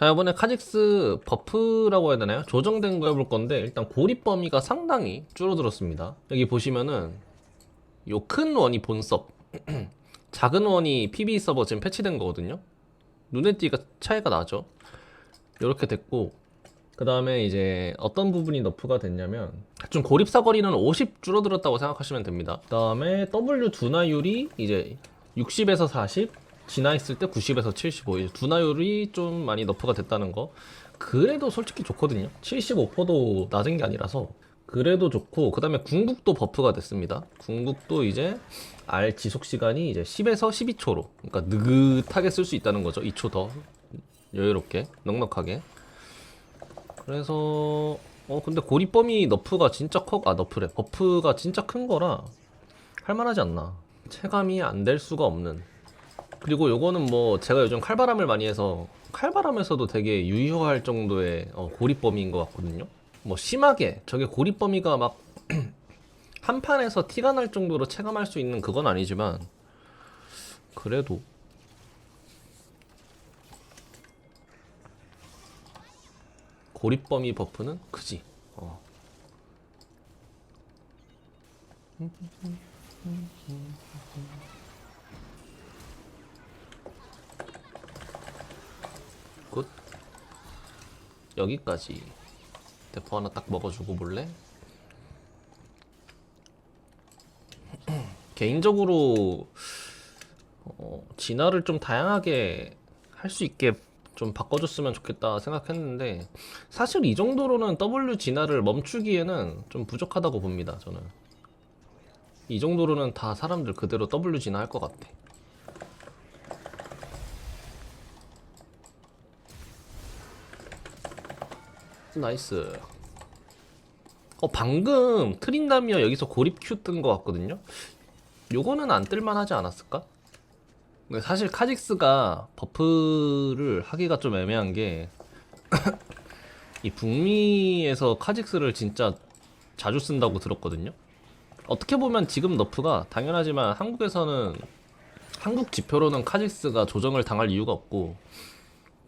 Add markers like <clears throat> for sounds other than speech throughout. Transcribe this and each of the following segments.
자 이번에 카직스 버프라고 해야 되나요? 조정된 거 해볼 건데 일단 고립 범위가 상당히 줄어들었습니다. 여기 보시면은 요 큰 원이 본섭, <clears throat> 작은 원이 PB 서버 지금 패치된 거거든요. 눈에 띄가 차이가 나죠. 이렇게 됐고 그 다음에 이제 어떤 부분이 너프가 됐냐면 좀 고립 사거리는 50 줄어들었다고 생각하시면 됩니다. 그 다음에 W 둔화율이 이제 60에서 40, 진화했을 때 90에서 75. 이제 둔화율이 좀 많이 너프가 됐다는 거. 그래도 솔직히 좋거든요. 75%도 낮은 게 아니라서 그래도 좋고 그 다음에 궁극도 버프가 됐습니다. 궁극도 이제 R 지속 시간이 이제 10에서 12초로 그러니까 느긋하게 쓸 수 있다는 거죠. 2초 더 여유롭게 넉넉하게. 그래서 어 근데 고립범위 너프가 진짜 커, 아 너프래 버프가 진짜 큰 거라 할만하지 않나. 체감이 안 될 수가 없는. 그리고 요거는 뭐 제가 요즘 칼바람을 많이 해서 칼바람에서도 되게 유효할 정도의 어, 고립 범위인 것 같거든요. 뭐 심하게 저게 고립 범위가 막 <clears throat> 한 판에서 티가 날 정도로 체감할 수 있는 그건 아니지만 그래도 고립 범위 버프는 크지. 어. 여기까지. 대포 하나 딱 먹어주고 볼래? <clears throat> 개인적으로 어, 진화를 좀 다양하게 할 수 있게 좀 바꿔줬으면 좋겠다 생각했는데 사실 이 정도로는 W 진화를 멈추기에는 좀 부족하다고 봅니다 저는 이 정도로는 다 사람들 그대로 W 진화 할 것 같아 나이스 어 방금 트린다미어 여기서 고립 큐 뜬 것 같거든요 요거는 안 뜰만 하지 않았을까? 근데 사실 카직스가 버프를 하기가 좀 애매한 게 <coughs> 이 북미에서 카직스를 진짜 자주 쓴다고 들었거든요. 어떻게 보면 지금 너프가 당연하지만 한국에서는 한국 지표로는 카직스가 조정을 당할 이유가 없고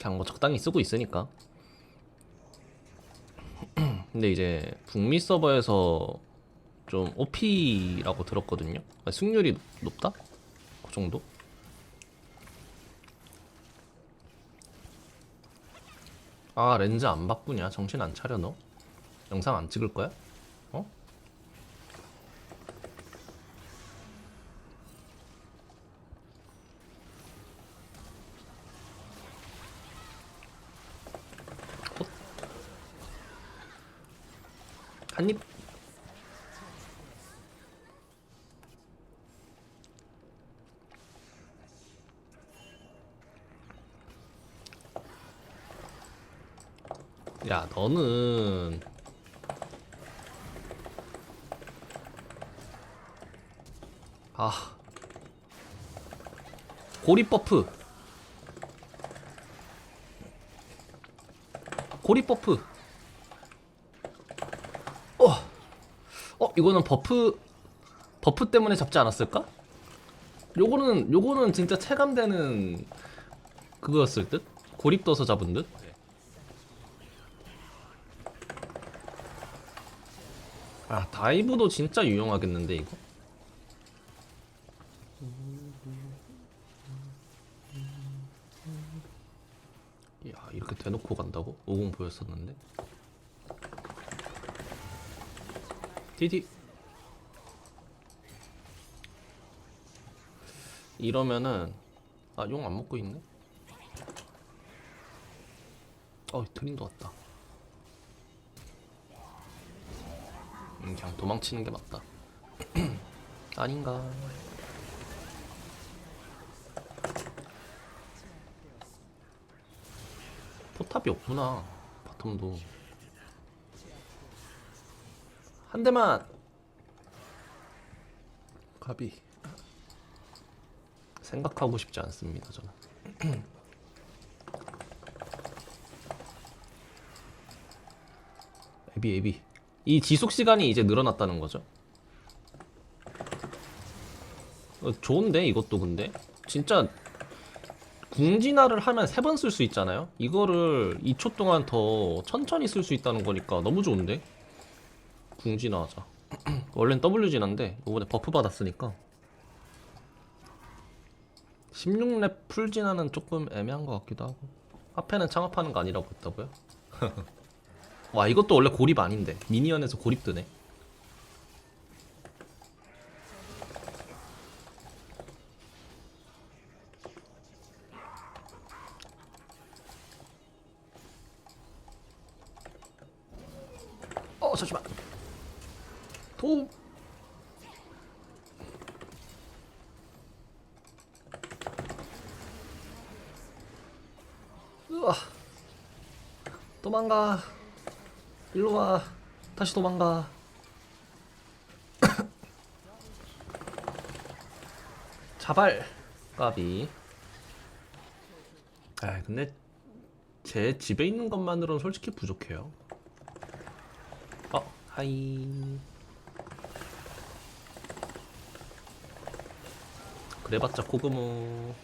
그냥 뭐 적당히 쓰고 있으니까. 근데 이제 북미 서버에서 좀 OP라고 들었거든요. 승률이 높다? 그 정도? 아 렌즈 안 바꾸냐? 정신 안 차려 너? 영상 안 찍을 거야? 어? 한입 야 너는. 아. 고립 버프. 고립 버프 어, 어 이거는 버프 버프 때문에 잡지 않았을까? 요거는 요거는 진짜 체감되는 그거였을 듯 고립 떠서 잡은 듯 아 다이브도 진짜 유용하겠는데 이거 야 이렇게 대놓고 간다고? 50 보였었는데 디디 이러면은 아 용 안 먹고 있네 어 트린도 왔다 음, 그냥 도망치는 게 맞다. <clears throat> 아닌가. 포탑이 없구나. 바텀도. 한 대만. 가비. 생각하고 싶지 않습니다, 저는. <clears throat> 에비 에비. 이 지속 시간이 이제 늘어났다는 거죠. 어, 좋은데 이것도 근데 진짜 궁진화를 하면 세 번 쓸 수 있잖아요. 이거를 2초 동안 더 천천히 쓸 수 있다는 거니까 너무 좋은데. 궁진화하자. 원래는 W진화인데 이번에 버프 받았으니까 16렙 풀진화는 조금 애매한 것 같기도 하고 앞에는 창업하는 거 아니라고 했다고요? <laughs> 와 이것도 원래 고립 아닌데 미니언에서 고립 뜨네 어 잠시만 도움 으아 도망가. 일로 와. 다시 도망가. <coughs> 자발. 까비. 아 근데 제 집에 있는 것만으로는 솔직히 부족해요. 어 하이. 그래봤자 코그모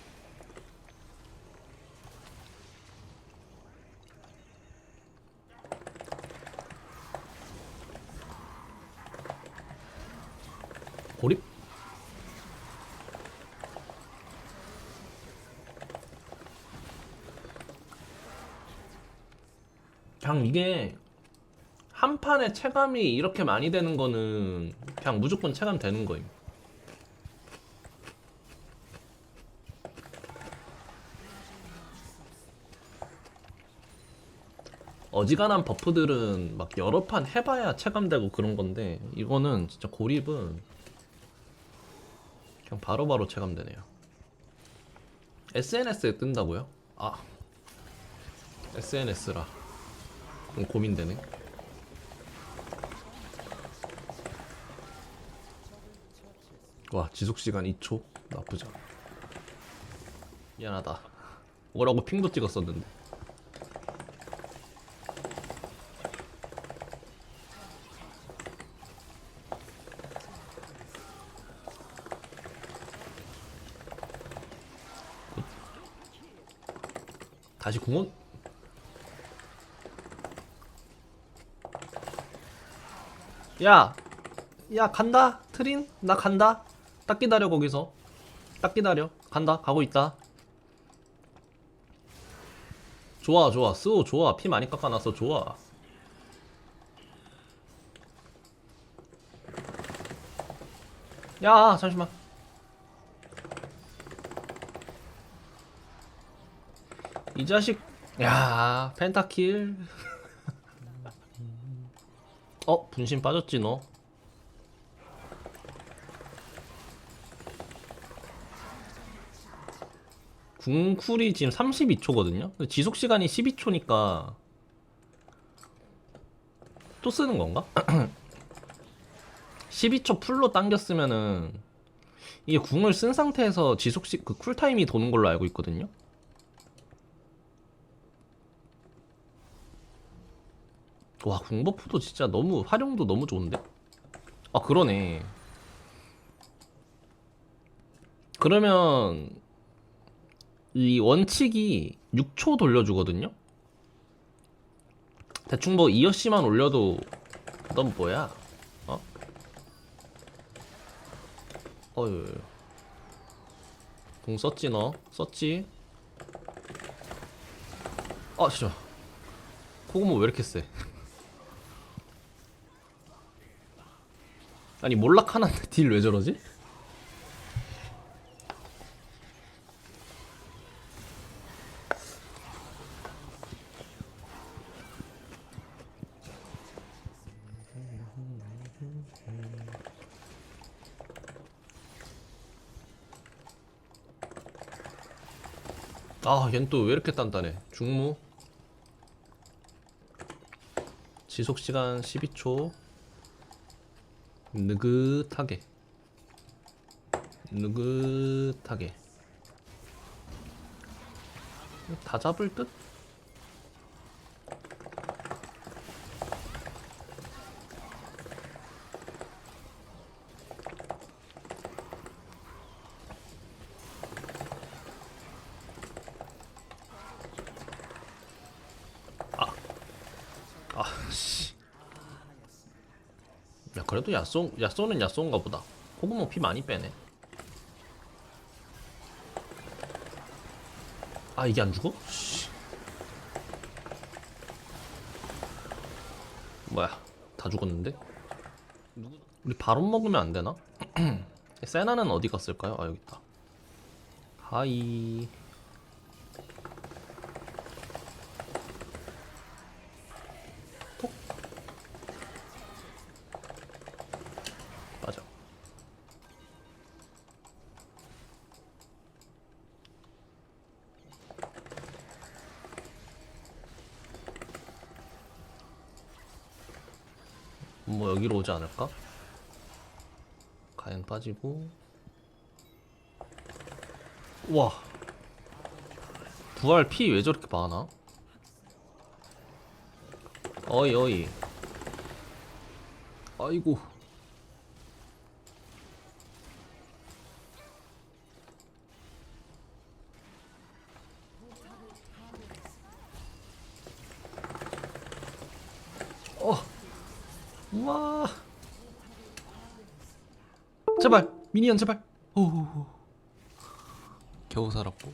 고립 그냥 이게 한 판에 체감이 이렇게 많이 되는 거는 그냥 무조건 체감 되는 거예요. 어지간한 버프들은 막 여러 판 해봐야 체감되고 그런 건데 이거는 진짜 고립은 그냥 바로바로 체감되네요. SNS에 뜬다고요? 아 SNS라 고민되네. 와 지속 시간 2초 나쁘지 않아. 미안하다. 뭐라고 핑도 찍었었는데. 다시 공원 야, 야 간다 트린? 나 간다. 딱 기다려 거기서. 딱 기다려. 간다 가고 있다. 좋아 좋아. 스오 좋아. 피 많이 깎아놨어 좋아. 야 잠시만. 이 자식. 야 펜타킬 <laughs> 어 분신 빠졌지 너? 궁쿨이 지금 32초거든요? 지속 시간이 12초니까 또 쓰는 건가? <clears throat> 12초 풀로 당겼으면은 이게 궁을 쓴 상태에서 지속 시, 그 쿨타임이 도는 걸로 알고 있거든요 와 궁버프도 진짜 너무 활용도 너무 좋은데? 아 그러네 그러면 이 원칙이 6초 돌려주거든요? 대충 뭐 이어씨만 올려도 넌 뭐야? 어? 어휴 공 썼지 너? 썼지? 아 진짜 코고모 왜 이렇게 세? 아니 몰락 하나인데 딜 왜 저러지? 아, 얜 또 왜 이렇게 단단해? 중무. 지속 시간 12초. 느긋하게. 느긋하게. 다 잡을 듯? 야 그래도 야쏘 야쏘는 야쏘인가 보다. 코그모 피 많이 빼네. 아 이게 안 죽어? 씨. 뭐야 다 죽었는데? 우리 바론 먹으면 안 되나? <clears throat> 세나는 어디 갔을까요? 아 여기 있다. 하이. 톡. 맞아. 뭐 여기로 오지 않을까? 가행 빠지고 와 부활 피 왜 저렇게 많아? 어이 어이 아이고 와. 제발 미니언 제발. 오 겨우 살았고.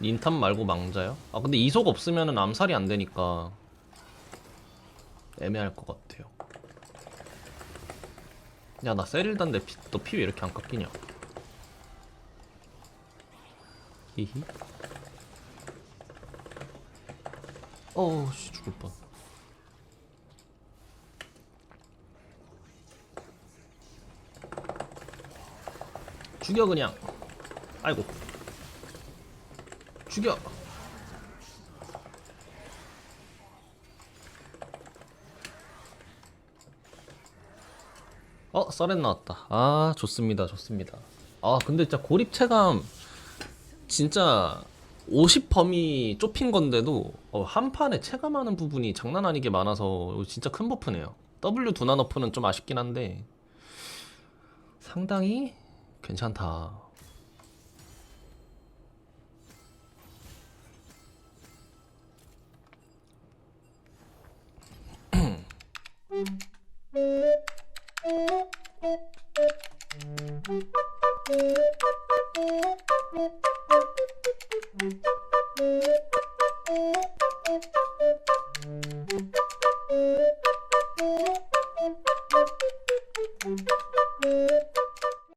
닌탐 말고 망자요? 아 근데 이속 없으면은 암살이 안 되니까 애매할 것 같아요. 야 나 세릴단데 너피 왜 이렇게 안 깎이냐? 히히 어우 씨 죽을 뻔. 죽여 그냥. 아이고. 죽여. 어 썰엔 나왔다. 아 좋습니다 좋습니다. 아 근데 진짜 고립 체감 진짜 50 범위 좁힌 건데도 어, 한 판에 체감하는 부분이 장난 아니게 많아서 진짜 큰 버프네요. W 두나 너프는 좀 아쉽긴 한데 상당히 괜찮다 <clears throat>